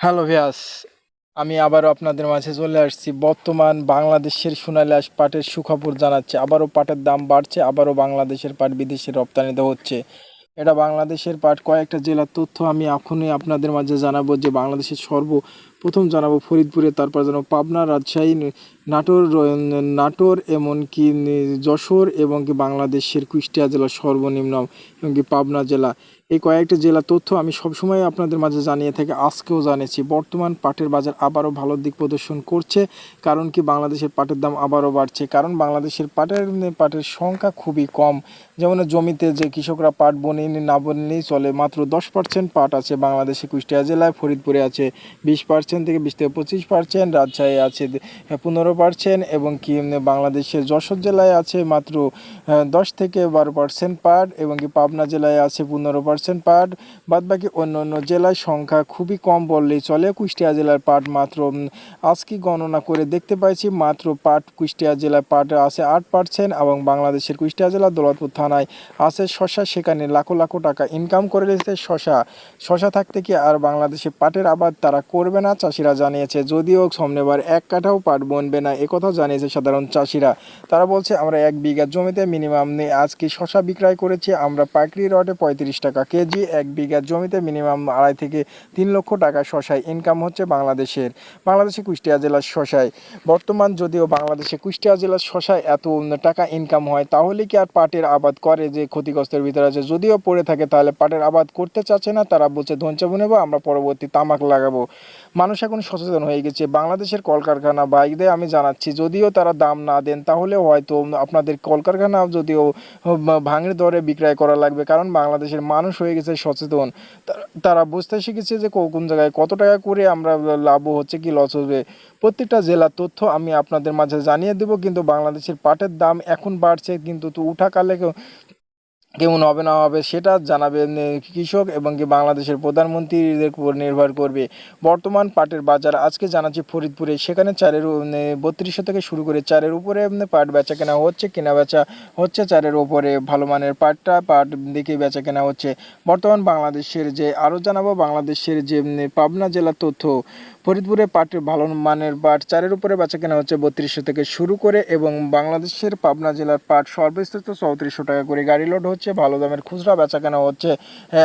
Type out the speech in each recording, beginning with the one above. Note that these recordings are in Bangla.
হ্যালো ভিয়াস, আমি আবারও আপনাদের মাঝে চলে আসছি। বর্তমান বাংলাদেশের সোনালী আঁশ পাটের সুখবর জানাচ্ছে। আবারও পাটের দাম বাড়ছে, আবারও বাংলাদেশের পাট বিদেশে রপ্তানিতে হচ্ছে। এটা বাংলাদেশের পাট কয়েকটা জেলার তথ্য আমি এখনই আপনাদের মাঝে জানাব যে বাংলাদেশের সর্ব প্রথম জানাব ফরিদপুরে, তারপর জানাব পাবনা, রাজশাহী, নাটোর নাটোর, এমনকি যশোর এবং কি বাংলাদেশের কুষ্টিয়া জেলা সর্বনিম্ন এবং কি পাবনা জেলা। এই কয়েকটি জেলা তথ্য আমি সবসময় আপনাদের মাঝে জানিয়ে থাকি, আজকেও জানিয়েছি। বর্তমান পাটের বাজার আবারও ভালো দিক প্রদর্শন করছে, কারণ কি বাংলাদেশের পাটের দাম আবারও বাড়ছে। কারণ বাংলাদেশের পাটের পাটের সংখ্যা খুবই কম। যেমন জমিতে যে কৃষকরা পাট বনে না বনলেই চলে, মাত্র দশ পার্সেন্ট পাট আছে বাংলাদেশে, কুষ্টিয়া জেলায় ফরিদপুরে আছে বিশ পার্সেন্ট থেকে বিশ থেকে পঁচিশ পার্সেন্ট রাজশাহী আছে পনেরো পার্সেন্ট এবং কি বাংলাদেশের যশোর জেলায় আছে মাত্র দশ থেকে বারো পার্সেন্ট পাট এবং কি পাবনা জেলায় আছে পনেরো পার্সেন্ট পাট বাদ বাকি অন্য অন্য জেলার সংখ্যা খুবই কম বললেই চলে। কুষ্টিয়া জেলার পাট মাত্র আজকে গণনা করে দেখতে পাইছি, মাত্র পাট কুষ্টিয়া জেলার পাট আছে আট পার্সেন্ট এবং বাংলাদেশের কুষ্টিয়া জেলার দৌলতপুর থানায় আছে শশা। সেখানে লাখো লাখো টাকা ইনকাম করে রয়েছে শশা। শশা থাকতে কি আর বাংলাদেশে পাটের আবাদ তারা করবে না? চাষিরা জানিয়েছে, যদিও সামনেবার এক কাঠাও পাট বনবে না, একথাও জানিয়েছে সাধারণ চাষিরা। তারা বলছে, আমরা এক বিঘা জমিতে মিনিমাম আজকে শশা বিক্রয় করেছি? আমরা পাকড়ি রটে পঁয়ত্রিশ টাকা কেজি, এক বিঘা জমিতে মিনিমাম আড়াই থেকে তিন লক্ষ টাকা শশায় ইনকাম হচ্ছে বাংলাদেশের বাংলাদেশে কুষ্টিয়া জেলার শশায় বর্তমান যদিও বাংলাদেশে কুষ্টিয়া জেলার শশায় এত টাকা ইনকাম হয়, তাহলে কি আর পাটের আবাদ করে যে ক্ষতিগ্রস্তের ভিতরে আছে? যদিও পড়ে থাকে, তাহলে পাটের আবাদ করতে চাচ্ছে না, তারা বলছে ধনচাবু নেব, আমরা পরবর্তী তামাক লাগাবো। মানুষ এখন সচেতন হয়ে গেছে, বাংলাদেশের কলকারখানা বাইকদের আমি জানাচ্ছি, যদিও তারা দাম না দেন তাহলে হয়তো আপনাদের কলকারখানা যদিও ভাঙের দরে বিক্রয় করা লাগবে, কারণ বাংলাদেশের মানুষ হয়ে গেছে, সচেতন। তারা- বুঝতে শিখেছে যে কোন জায়গায় কত টাকা করে আমরা লাভ হচ্ছে, কি লস হবে। প্রত্যেকটা জেলার তথ্য আমি আপনাদের মাঝে জানিয়ে দেবো, কিন্তু বাংলাদেশের পাটের দাম এখন বাড়ছে, কিন্তু তো উঠাকালে কেমন হবে না হবে সেটা জানাবেন এ, কৃষক এবং কি বাংলাদেশের প্রধানমন্ত্রীদের উপর নির্ভর করবে। বর্তমান পাটের বাজার আজকে জানাচ্ছি ফরিদপুরে। সেখানে চারের বত্রিশশো থেকে শুরু করে চারের উপরে পাট বেচা কেনা হচ্ছে কেনা বেচা হচ্ছে চারের উপরে। ভালো মানের পাটটা পাট দেখে বেচা কেনা হচ্ছে। বর্তমান বাংলাদেশের যে আরও জানাব বাংলাদেশের যে পাবনা জেলার তথ্য। ফরিদপুরে পাটের ভালো মানের পাট চারের উপরে বেচা কেনা হচ্ছে বত্রিশশো থেকে শুরু করে এবং বাংলাদেশের পাবনা জেলার পাট সর্বস্তৃত চৌত্রিশশো টাকা করে গাড়ি লোড হচ্ছে। ভালো দামের খুচরা বেচা কেনা হচ্ছে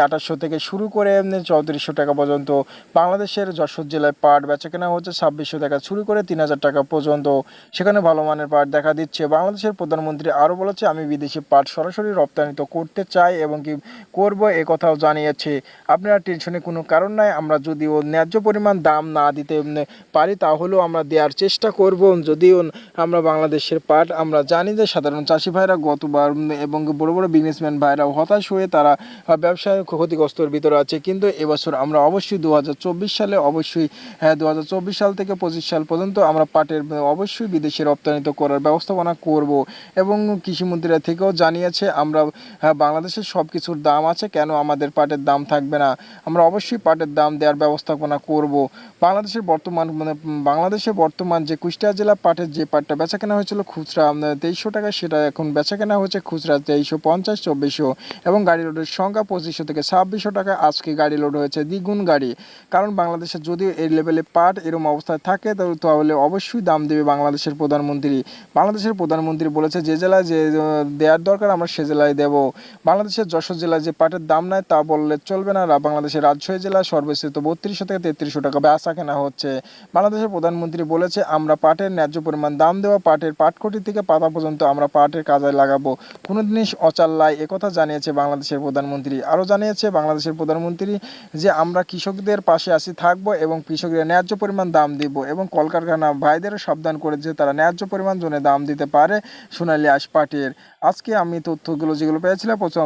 আঠাশশো থেকে শুরু করে চৌত্রিশশো টাকা পর্যন্ত। বাংলাদেশের যশোর জেলায় পাট বেচা কেনা হচ্ছে ছাব্বিশশো টাকা, শুরু করে তিন হাজার টাকা পর্যন্ত। সেখানে ভালো মানের পাট দেখা দিচ্ছে। বাংলাদেশের প্রধানমন্ত্রী আরও বলেছে, আমি বিদেশি পাট সরাসরি রপ্তানি তো করতে চাই এবং কি করব এ কথাও জানিয়েছে। আপনারা টেনশনে কোনো কারণ নাই, আমরা যদিও ন্যায্য পরিমাণ দাম না দিতে পারি, তাহলেও আমরা দেওয়ার চেষ্টা করব। যদিও আমরা বাংলাদেশের পাট, আমরা জানি যে সাধারণ চাষি ভাইরা গতবার এবং বড় বড় বিজনেসম্যান ভাইরা হতাশ হয়ে তারা ব্যবসায় ক্ষতিগ্রস্তর ভিতরে আছে। কিন্তু এবছর আমরা অবশ্যই দু হাজার চব্বিশ সালে অবশ্যই হ্যাঁ দু হাজার চব্বিশ সাল থেকে পঁচিশ সাল পর্যন্ত আমরা পাটের অবশ্যই বিদেশে রপ্তানিত করার ব্যবস্থাপনা করব। এবং কৃষিমন্ত্রীরা থেকেও জানিয়েছে আমরা হ্যাঁ, বাংলাদেশের সব কিছুর দাম আছে কেন আমাদের পাটের দাম থাকবে না? আমরা অবশ্যই পাটের দাম দেওয়ার ব্যবস্থাপনা করব। বাংলাদেশের বর্তমান মানে বাংলাদেশে বর্তমান যে কুষ্টিয়া জেলা পাটের যে পাটটা বেচা কেনা হয়েছিল খুচরা তেইশশো টাকা সেটা এখন বেচা কেনা হচ্ছে খুচরা তেইশশো পঞ্চাশ চব্বিশশো এবং গাড়ি লোডের সংখ্যা পঁচিশশো থেকে ছাব্বিশশো টাকা আজকে গাড়ি লোড হয়েছে দ্বিগুণ গাড়ি। কারণ বাংলাদেশে যদি এই লেভেলে পাট এরকম অবস্থায় থাকে তাহলে অবশ্যই দাম দেবে বাংলাদেশের প্রধানমন্ত্রী। বাংলাদেশের প্রধানমন্ত্রী বলেছে যে জেলায় যে দেওয়ার দরকার আমরা সে জেলায় দেব। বাংলাদেশের যশোর জেলায় যে পাটের দাম নাই তা বললে চলবে না। বাংলাদেশের রাজশাহী জেলায় সর্বস্থিত বত্রিশশো থেকে তেত্রিশশো টাকা বেচা কেনা হচ্ছে। বাংলাদেশের প্রধানমন্ত্রী বলেছে, আমরা পাটের ন্যায্য পরিমাণ দাম দেওয়া পাটের পাটকটি থেকে পাতা পর্যন্ত আমরা পাটের কাজে লাগাবো। কোনো জিনিস অচাল্লায় একথা জানিয়েছে বাংলাদেশের প্রধানমন্ত্রী। আরও জানিয়েছে, বাংলাদেশের প্রধানমন্ত্রী যে আমরা কৃষকদের পাশে আসি থাকব এবং কৃষকদের ন্যায্য পরিমাণ দাম দিব এবং কলকারখানা ভাইদেরও সাবধান করেছে তারা ন্যায্য পরিমাণ জনে দাম দিতে পারে, সোনালি আশ আজকে আমি তথ্যগুলো যেগুলো পেয়েছিলাম, প্রথম